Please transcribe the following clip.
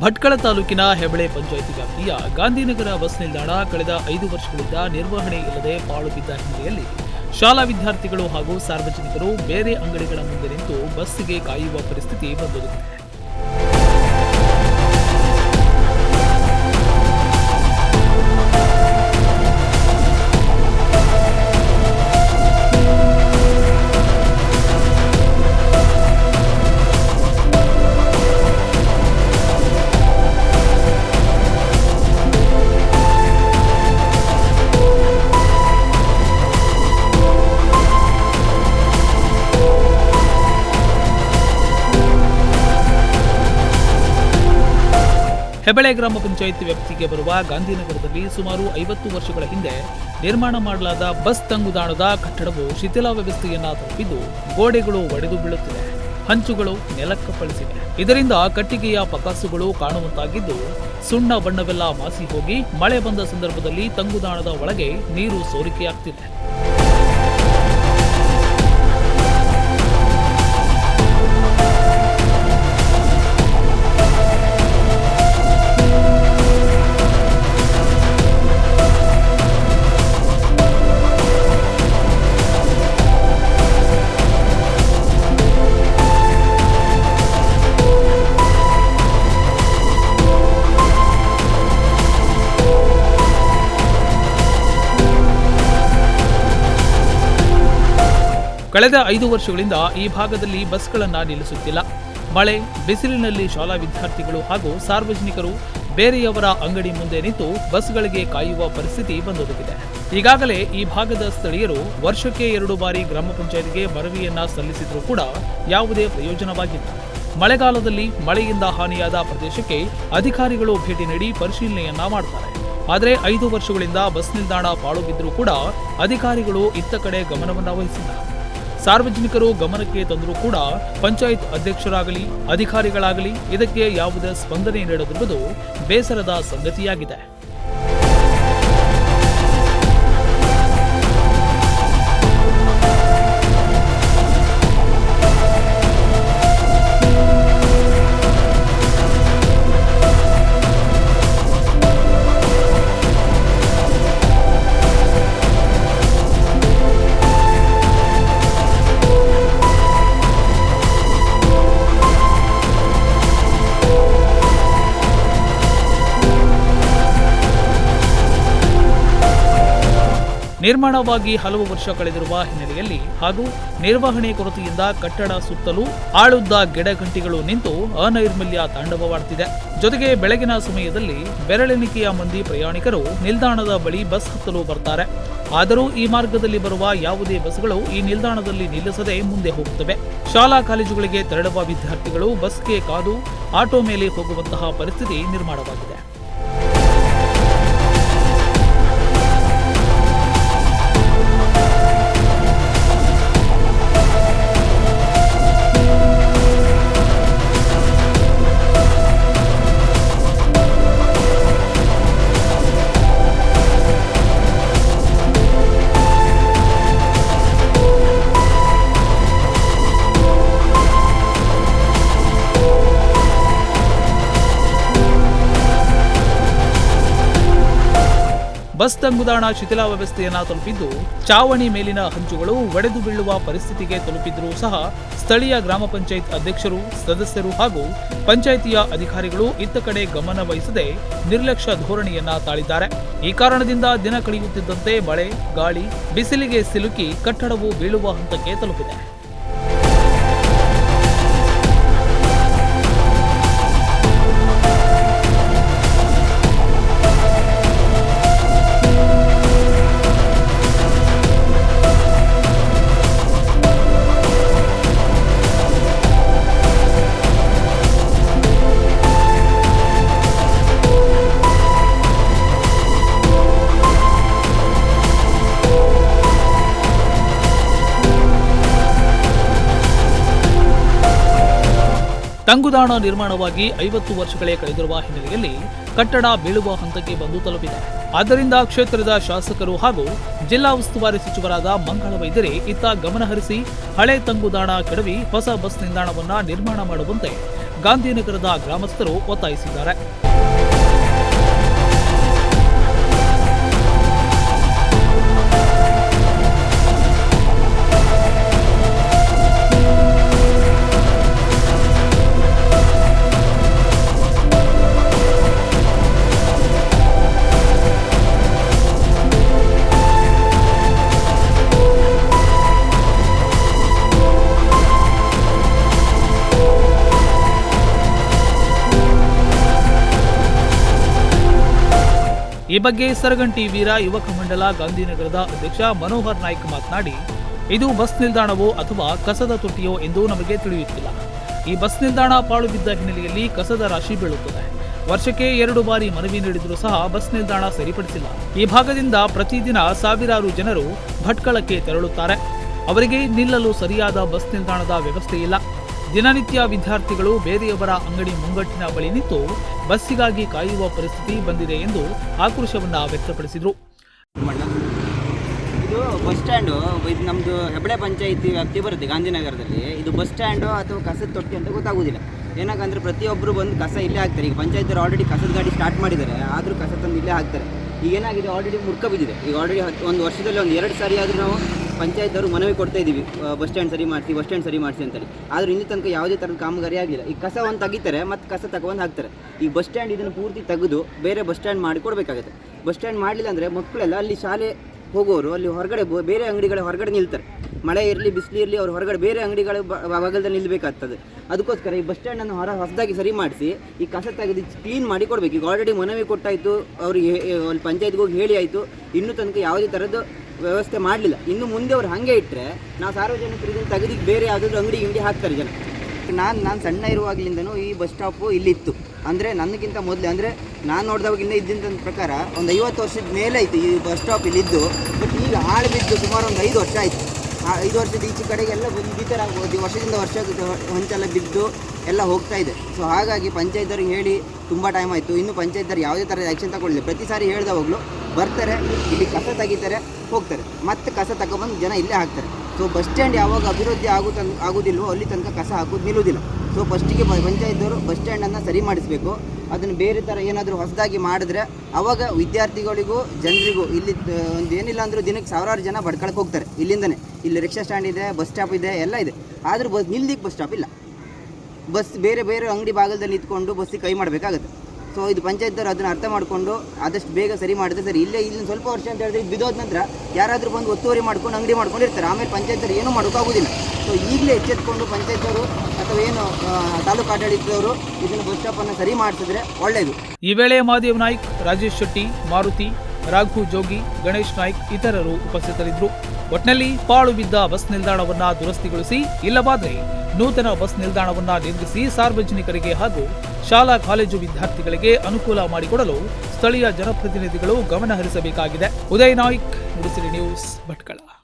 ಭಟ್ಕಳ ತಾಲೂಕಿನ ಹೆಬಳೆ ಪಂಚಾಯಿತಿ ವ್ಯಾಪ್ತಿಯ ಗಾಂಧಿನಗರ ಬಸ್ ನಿಲ್ದಾಣ ಕಳೆದ ಐದು ವರ್ಷಗಳಿಂದ ನಿರ್ವಹಣೆ ಇಲ್ಲದೆ ಪಾಳು ಬಿದ್ದ ಹಿನ್ನೆಲೆಯಲ್ಲಿ ಶಾಲಾ ವಿದ್ಯಾರ್ಥಿಗಳು ಹಾಗೂ ಸಾರ್ವಜನಿಕರು ಬೇರೆ ಅಂಗಡಿಗಳ ಮುಂದೆ ನಿಂತು ಬಸ್ಸಿಗೆ ಕಾಯುವ ಪರಿಸ್ಥಿತಿ ಬಂದೊದಗಿದೆ ಹೆಬಳೆ ಗ್ರಾಮ ಪಂಚಾಯಿತಿ ವ್ಯಾಪ್ತಿಗೆ ಬರುವ ಗಾಂಧಿನಗರದಲ್ಲಿ ಸುಮಾರು ಐವತ್ತು ವರ್ಷಗಳ ಹಿಂದೆ ನಿರ್ಮಾಣ ಮಾಡಲಾದ ಬಸ್ ತಂಗುದಾಣದ ಕಟ್ಟಡವು ಶಿಥಿಲಾವ್ಯವಸ್ಥೆಯನ್ನು ತಪ್ಪಿದ್ದು ಗೋಡೆಗಳು ಒಡೆದು ಬೀಳುತ್ತಿವೆ. ಹಂಚುಗಳು ನೆಲಕ್ಕಪ್ಪಳಿಸಿವೆ. ಇದರಿಂದ ಕಟ್ಟಿಗೆಯ ಪಕಾಸುಗಳು ಕಾಣುವಂತಾಗಿದ್ದು ಸುಣ್ಣ ಬಣ್ಣವೆಲ್ಲ ಮಾಸಿ ಹೋಗಿ ಮಳೆ ಬಂದ ಸಂದರ್ಭದಲ್ಲಿ ತಂಗುದಾಣದ ಒಳಗೆ ನೀರು ಸೋರಿಕೆಯಾಗ್ತಿದೆ. ಕಳೆದ ಐದು ವರ್ಷಗಳಿಂದ ಈ ಭಾಗದಲ್ಲಿ ಬಸ್ಗಳನ್ನು ನಿಲ್ಲಿಸುತ್ತಿಲ್ಲ. ಮಳೆ, ಬಿಸಿಲಿನಲ್ಲಿ ಶಾಲಾ ವಿದ್ಯಾರ್ಥಿಗಳು ಹಾಗೂ ಸಾರ್ವಜನಿಕರು ಬೇರೆಯವರ ಅಂಗಡಿ ಮುಂದೆ ನಿಂತು ಬಸ್ಗಳಿಗೆ ಕಾಯುವ ಪರಿಸ್ಥಿತಿ ಬಂದೊದಗಿದೆ. ಈಗಾಗಲೇ ಈ ಭಾಗದ ಸ್ಥಳೀಯರು ವರ್ಷಕ್ಕೆ ಎರಡು ಬಾರಿ ಗ್ರಾಮ ಪಂಚಾಯತ್ಗೆ ಮನವಿಯನ್ನ ಸಲ್ಲಿಸಿದರೂ ಕೂಡ ಯಾವುದೇ ಪ್ರಯೋಜನವಾಗಿಲ್ಲ. ಮಳೆಗಾಲದಲ್ಲಿ ಮಳೆಯಿಂದ ಹಾನಿಯಾದ ಪ್ರದೇಶಕ್ಕೆ ಅಧಿಕಾರಿಗಳು ಭೇಟಿ ನೀಡಿ ಪರಿಶೀಲನೆಯನ್ನ ಮಾಡ್ತಾರೆ. ಆದರೆ ಐದು ವರ್ಷಗಳಿಂದ ಬಸ್ ನಿಲ್ದಾಣ ಪಾಳು ಬಿದ್ದರೂ ಕೂಡ ಅಧಿಕಾರಿಗಳು ಇತ್ತ ಕಡೆ ಗಮನವನ್ನ ವಹಿಸಿಲ್ಲ. ಸಾರ್ವಜನಿಕರು ಗಮನಕ್ಕೆ ತಂದರೂ ಕೂಡ ಪಂಚಾಯತ್ ಅಧ್ಯಕ್ಷರಾಗಲಿ ಅಧಿಕಾರಿಗಳಾಗಲಿ ಇದಕ್ಕೆ ಯಾವುದೇ ಸ್ಪಂದನೆ ನೀಡದಿರುವುದು ಬೇಸರದ ಸಂಗತಿಯಾಗಿದೆ. ನಿರ್ಮಾಣವಾಗಿ ಹಲವು ವರ್ಷ ಕಳೆದಿರುವ ಹಿನ್ನೆಲೆಯಲ್ಲಿ ಹಾಗೂ ನಿರ್ವಹಣೆ ಕೊರತೆಯಿಂದ ಕಟ್ಟಡ ಸುತ್ತಲೂ ಆಳುದ್ದ ಗಿಡಗಂಟಿಗಳು ನಿಂತು ಅನೈರ್ಮಲ್ಯ ತಾಂಡವವಾಡುತ್ತಿದೆ ಜೊತೆಗೆ ಬೆಳಗಿನ ಸಮಯದಲ್ಲಿ ಬೆರಳೆಣಿಕೆಯ ಮಂದಿ ಪ್ರಯಾಣಿಕರು ನಿಲ್ದಾಣದ ಬಳಿ ಬಸ್ ಹತ್ತಲು ಬರ್ತಾರೆ. ಆದರೂ ಈ ಮಾರ್ಗದಲ್ಲಿ ಬರುವ ಯಾವುದೇ ಬಸ್ಗಳು ಈ ನಿಲ್ದಾಣದಲ್ಲಿ ನಿಲ್ಲಿಸದೆ ಮುಂದೆ ಹೋಗುತ್ತವೆ. ಶಾಲಾ ಕಾಲೇಜುಗಳಿಗೆ ತೆರಳುವ ವಿದ್ಯಾರ್ಥಿಗಳು ಬಸ್ಗೆ ಕಾದು ಆಟೋ ಮೇಲೆ ಹೋಗುವಂತಹ ಪರಿಸ್ಥಿತಿ ನಿರ್ಮಾಣವಾಗಿದೆ. ಬಸ್ ತಂಗುದಾಣ ಶಿಥಿಲಾವ್ಯವಸ್ಥೆಯನ್ನ ತಲುಪಿದ್ದು ಚಾವಣಿ ಮೇಲಿನ ಹಂಚುಗಳು ಒಡೆದು ಬೀಳುವ ಪರಿಸ್ಥಿತಿಗೆ ತಲುಪಿದ್ರೂ ಸಹ ಸ್ಥಳೀಯ ಗ್ರಾಮ ಪಂಚಾಯತ್ ಅಧ್ಯಕ್ಷರು, ಸದಸ್ಯರು ಹಾಗೂ ಪಂಚಾಯಿತಿಯ ಅಧಿಕಾರಿಗಳು ಇತ್ತ ಕಡೆ ಗಮನ ವಹಿಸದೆ ನಿರ್ಲಕ್ಷ್ಯ ಧೋರಣೆಯನ್ನ ತಾಳಿದ್ದಾರೆ. ಈ ಕಾರಣದಿಂದ ದಿನ ಕಳೆಯುತ್ತಿದ್ದಂತೆ ಮಳೆ, ಗಾಳಿ, ಬಿಸಿಲಿಗೆ ಸಿಲುಕಿ ಕಟ್ಟಡವು ಬೀಳುವ ಹಂತಕ್ಕೆ ತಲುಪಿದೆ. ತಂಗುದಾಣ ನಿರ್ಮಾಣವಾಗಿ ಐವತ್ತು ವರ್ಷಗಳೇ ಕಳೆದಿರುವ ಹಿನ್ನೆಲೆಯಲ್ಲಿ ಕಟ್ಟಡ ಬೀಳುವ ಹಂತಕ್ಕೆ ಬಂದು ತಲುಪಿದೆ. ಆದ್ದರಿಂದ ಕ್ಷೇತ್ರದ ಶಾಸಕರು ಹಾಗೂ ಜಿಲ್ಲಾ ಉಸ್ತುವಾರಿ ಸಚಿವರಾದ ಮಂಗಳ ವೈದ್ಯರೇ ಇತ್ತ ಗಮನಹರಿಸಿ ಹಳೆ ತಂಗುದಾಣ ಕೆಡವಿ ಹೊಸ ಬಸ್ ನಿಲ್ದಾಣವನ್ನು ನಿರ್ಮಾಣ ಮಾಡುವಂತೆ ಗಾಂಧಿನಗರದ ಗ್ರಾಮಸ್ಥರು ಒತ್ತಾಯಿಸಿದ್ದಾರೆ. ಈ ಬಗ್ಗೆ ಸರಗಂಟಿ ವೀರ ಯುವಕ ಮಂಡಲ ಗಾಂಧಿನಗರದ ಅಧ್ಯಕ್ಷ ಮನೋಹರ್ ನಾಯ್ಕ್ ಮಾತನಾಡಿ, ಇದು ಬಸ್ ನಿಲ್ದಾಣವೋ ಅಥವಾ ಕಸದ ತೊಟ್ಟಿಯೋ ಎಂದು ನಮಗೆ ತಿಳಿಯುತ್ತಿಲ್ಲ. ಈ ಬಸ್ ನಿಲ್ದಾಣ ಪಾಳು ಬಿದ್ದ ಹಿನ್ನೆಲೆಯಲ್ಲಿ ಕಸದ ರಾಶಿ ಬೀಳುತ್ತದೆ. ವರ್ಷಕ್ಕೆ ಎರಡು ಬಾರಿ ಮನವಿ ನೀಡಿದರೂ ಸಹ ಬಸ್ ನಿಲ್ದಾಣ ಸರಿಪಡಿಸಿಲ್ಲ. ಈ ಭಾಗದಿಂದ ಪ್ರತಿದಿನ ಸಾವಿರಾರು ಜನರು ಭಟ್ಕಳಕ್ಕೆ ತೆರಳುತ್ತಾರೆ. ಅವರಿಗೆ ನಿಲ್ಲಲು ಸರಿಯಾದ ಬಸ್ ನಿಲ್ದಾಣದ ವ್ಯವಸ್ಥೆ ಇಲ್ಲ. ದಿನನಿತ್ಯ ವಿದ್ಯಾರ್ಥಿಗಳು ಬೇರೆಯವರ ಅಂಗಡಿ ಮುಂಗಟ್ಟಿನ ಬಳಿ ನಿಂತು ಬಸ್ಸಿಗಾಗಿ ಕಾಯುವ ಪರಿಸ್ಥಿತಿ ಬಂದಿದೆ ಎಂದು ಆಕ್ರೋಶವನ್ನ ವ್ಯಕ್ತಪಡಿಸಿದರು. ಇದು ಬಸ್ ಸ್ಟ್ಯಾಂಡು, ಇದು ನಮ್ಮದು ಹೆಬಳೆ ಪಂಚಾಯಿತಿ ವ್ಯಾಪ್ತಿ ಬರುತ್ತೆ ಗಾಂಧಿನಗರದಲ್ಲಿ. ಇದು ಬಸ್ ಸ್ಟ್ಯಾಂಡು ಅಥವಾ ಕಸದ ತೊಟ್ಟಿ ಅಂತ ಗೊತ್ತಾಗೋದಿಲ್ಲ. ಏನಾಗಂದ್ರೆ ಪ್ರತಿಯೊಬ್ಬರು ಬಂದು ಕಸ ಇಲ್ಲೇ ಹಾಕ್ತಾರೆ. ಈಗ ಪಂಚಾಯತ್ ಆಲ್ರೆಡಿ ಕಸದ ಗಾಡಿ ಸ್ಟಾರ್ಟ್ ಮಾಡಿದ್ದಾರೆ. ಆದರೂ ಕಸ ತಂದು ಇಲ್ಲೇ ಹಾಕ್ತಾರೆ. ಈಗ ಏನಾಗಿದೆ ಆಲ್ರೆಡಿ ಮುರ್ಕ ಬಿದ್ದಿದೆ. ಈಗ ಆಲ್ರೆಡಿ ಒಂದು ವರ್ಷದಲ್ಲಿ ಒಂದು ಎರಡು ಸಾರಿ ಆದರೂ ನಾವು ಪಂಚಾಯತ್ ಅವರು ಮನವಿ ಕೊಡ್ತಾ ಇದ್ದೀವಿ ಬಸ್ ಸ್ಟ್ಯಾಂಡ್ ಸರಿ ಮಾಡಿಸಿ, ಬಸ್ ಸ್ಟ್ಯಾಂಡ್ ಸರಿ ಮಾಡಿಸಿ ಅಂತೇಳಿ. ಆದರೆ ಇಲ್ಲಿ ತನಕ ಯಾವುದೇ ಥರದ ಕಾಮಗಾರಿ ಆಗಿಲ್ಲ. ಈ ಕಸ ಒಂದು ತೆಗಿತಾರೆ, ಮತ್ತು ಕಸ ತಗೊಂಡು ಹಾಕ್ತಾರೆ. ಈ ಬಸ್ ಸ್ಟ್ಯಾಂಡ್ ಇದನ್ನು ಪೂರ್ತಿ ತೆಗೆದು ಬೇರೆ ಬಸ್ ಸ್ಟ್ಯಾಂಡ್ ಮಾಡಿ ಕೊಡಬೇಕಾಗುತ್ತೆ. ಬಸ್ ಸ್ಟ್ಯಾಂಡ್ ಮಾಡಲಿಲ್ಲ ಅಂದರೆ ಮಕ್ಕಳೆಲ್ಲ ಅಲ್ಲಿ ಶಾಲೆ ಹೋಗೋರು, ಅಲ್ಲಿ ಹೊರಗಡೆ ಬೇರೆ ಅಂಗಡಿಗಳ ಹೊರಗಡೆ ನಿಲ್ತಾರೆ. ಮಳೆ ಇರಲಿ, ಬಿಸಿಲು ಇರಲಿ, ಅವ್ರು ಹೊರಗಡೆ ಬೇರೆ ಅಂಗಡಿಗಳ ಭಾಗದಲ್ಲಿ ನಿಲ್ಲಬೇಕಾಗ್ತದೆ ಅದಕ್ಕೋಸ್ಕರ ಈ ಬಸ್ ಸ್ಟ್ಯಾಂಡನ್ನು ಹೊರ ಹೊಸದಾಗಿ ಸರಿ ಮಾಡಿಸಿ, ಈ ಕಸ ತೆಗೆದು ಕ್ಲೀನ್ ಮಾಡಿ ಕೊಡಬೇಕು. ಈಗ ಆಲ್ರೆಡಿ ಮನವಿ ಕೊಟ್ಟಾಯಿತು, ಅವ್ರಿಗೆ ಅಲ್ಲಿ ಪಂಚಾಯತ್ಗೆ ಹೋಗಿ ಹೇಳಿ ಆಯಿತು. ಇನ್ನೂ ತನಕ ಯಾವುದೇ ಥರದ್ದು ವ್ಯವಸ್ಥೆ ಮಾಡಲಿಲ್ಲ. ಇನ್ನು ಮುಂದೆ ಅವ್ರು ಹಾಗೆ ಇಟ್ಟರೆ ನಾವು ಸಾರ್ವಜನಿಕರು ಇದನ್ನು ತೆಗೆದು ಬೇರೆ ಯಾವುದಾದ್ರು ಅಂಗಡಿ ಗಿಂಡಿ ಹಾಕ್ತಾರೆ ಜನ. ನಾನು ನಾನು ಸಣ್ಣ ಇರುವಾಗಲಿಂದನೂ ಈ ಬಸ್ ಸ್ಟಾಪು ಇಲ್ಲಿತ್ತು. ಅಂದರೆ ನನಗಿಂತ ಮೊದಲೇ, ಅಂದರೆ ನಾನು ನೋಡಿದವಾಗಿಂದ ಇದ್ದಿದ್ದ ಪ್ರಕಾರ ಒಂದು ಐವತ್ತು ವರ್ಷದ ಮೇಲೆ ಆಯಿತು ಈ ಬಸ್ ಸ್ಟಾಪ್ ಇಲ್ಲಿದ್ದು. ಬಟ್ ಈಗ ಹಾಳು ಬಿದ್ದು ಸುಮಾರು ಒಂದು ಐದು ವರ್ಷ ಆಯಿತು. ಐದು ವರ್ಷದ ಈಚೆ ಕಡೆಗೆಲ್ಲ ಈ ಥರ ವರ್ಷದಿಂದ ವರ್ಷ ಹೊಂಚೆಲ್ಲ ಬಿದ್ದು ಎಲ್ಲ ಹೋಗ್ತಾ ಇದೆ. ಸೊ ಹಾಗಾಗಿ ಪಂಚಾಯತ್ದವ್ರಿಗೆ ಹೇಳಿ ತುಂಬ ಟೈಮ್ ಆಯಿತು. ಇನ್ನು ಪಂಚಾಯತ್ದವ್ರು ಯಾವುದೇ ಥರದ ಆ್ಯಕ್ಷನ್ ತಗೊಳ್ಳಿ ಪ್ರತಿ ಸಾರಿ ಹೇಳ್ದವಾಗಲೂ ಬರ್ತಾರೆ, ಇಲ್ಲಿ ಕಸ ತೆಗಿತಾರೆ, ಹೋಗ್ತಾರೆ. ಮತ್ತೆ ಕಸ ತಗೊಬಂದು ಜನ ಇಲ್ಲೇ ಹಾಕ್ತಾರೆ. ಸೊ ಬಸ್ ಸ್ಟ್ಯಾಂಡ್ ಯಾವಾಗ ಅಭಿವೃದ್ಧಿ ಆಗೋ ತನ್ ಅಲ್ಲಿ ತನಕ ಕಸ ಹಾಕೋದು ನಿಲ್ಲುವುದಿಲ್ಲ ಸೊ ಫಸ್ಟಿಗೆ ಪಂಚಾಯತ್ದವರು ಬಸ್ ಸ್ಟ್ಯಾಂಡನ್ನು ಸರಿ ಮಾಡಿಸಬೇಕು. ಅದನ್ನು ಬೇರೆ ಥರ ಏನಾದರೂ ಹೊಸದಾಗಿ ಮಾಡಿದ್ರೆ ಆವಾಗ ವಿದ್ಯಾರ್ಥಿಗಳಿಗೂ ಜನರಿಗೂ ಇಲ್ಲಿ ಒಂದು ಏನಿಲ್ಲ ಅಂದರೂ ದಿನಕ್ಕೆ ಸಾವಿರಾರು ಜನ ಬಡ್ಕೊಳಕ್ಕೆ ಹೋಗ್ತಾರೆ ಇಲ್ಲಿಂದನೇ. ಇಲ್ಲಿ ರಿಕ್ಷಾ ಸ್ಟ್ಯಾಂಡ್ ಇದೆ ಬಸ್ ಸ್ಟಾಪ್ ಇದೆ, ಎಲ್ಲ ಇದೆ. ಆದರೂ ಬಸ್ ನಿಲ್ದಿಕ್ಕೆ ಬಸ್ ಸ್ಟಾಪ್ ಇಲ್ಲ. ಬಸ್ ಬೇರೆ ಬೇರೆ ಅಂಗಡಿ ಭಾಗದಲ್ಲಿ ನಿಂತ್ಕೊಂಡು ಬಸ್ಸಿಗೆ ಕೈ ಮಾಡಬೇಕಾಗುತ್ತೆ. ಸೊ ಇದು ಪಂಚಾಯತ್ದವ್ರು ಅದನ್ನು ಅರ್ಥ ಮಾಡಿಕೊಂಡು ಆದಷ್ಟು ಬೇಗ ಸರಿ ಮಾಡಿದ್ರೆ ಸರಿ. ಇಲ್ಲೇ ಇಲ್ಲಿ ಸ್ವಲ್ಪ ವರ್ಷ ಅಂತ ಹೇಳಿದ್ರೆ ಬಿದೋದ ಬಿದ್ದೋದ ನಂತರ ಯಾರಾದರೂ ಬಂದು ಒತ್ತುವರಿ ಮಾಡ್ಕೊಂಡು ಅಂಗಡಿ ಮಾಡ್ಕೊಂಡಿರ್ತಾರೆ ಆಮೇಲೆ ಪಂಚಾಯತ್ದವ್ರು ಏನೂ ಮಾಡೋಕ್ಕಾಗೋದಿಲ್ಲ ಸೊ ಈಗಲೇ ಎಚ್ಚೆತ್ಕೊಂಡು ಪಂಚಾಯತ್ದವರು ಅಥವಾ ಏನು ತಾಲೂಕು ಆಡಳಿತದವರು ಇದನ್ನು ಬಸ್ ಸ್ಟಾಪನ್ನು ಸರಿ ಮಾಡಿಸಿದ್ರೆ ಒಳ್ಳೆಯದು ಈ ವೇಳೆ ಮಹಾದೇವ್ ನಾಯ್ಕ್, ರಾಜೇಶ್ ಶೆಟ್ಟಿ, ಮಾರುತಿ, ರಾಘು ಜೋಗಿ, ಗಣೇಶ್ ನಾಯ್ಕ್ ಇತರರು ಉಪಸ್ಥಿತರಿದ್ದರು. ಒಟ್ನಲ್ಲಿ ಪಾಳು ಬಿದ್ದ ಬಸ್ ನಿಲ್ದಾಣವನ್ನ ದುರಸ್ತಿಗೊಳಿಸಿ ಇಲ್ಲವಾದರೆ ನೂತನ ಬಸ್ ನಿಲ್ದಾಣವನ್ನು ನಿರ್ಮಿಸಿ ಸಾರ್ವಜನಿಕರಿಗೆ ಹಾಗೂ ಶಾಲಾ ಕಾಲೇಜು ವಿದ್ಯಾರ್ಥಿಗಳಿಗೆ ಅನುಕೂಲ ಮಾಡಿಕೊಡಲು ಸ್ಥಳೀಯ ಜನಪ್ರತಿನಿಧಿಗಳು ಗಮನ ಹರಿಸಬೇಕಾಗಿದೆ ಉದಯ್ ನಾಯ್ಕ್ ನ್ಯೂಸ್ ಭಟ್ಕಳ.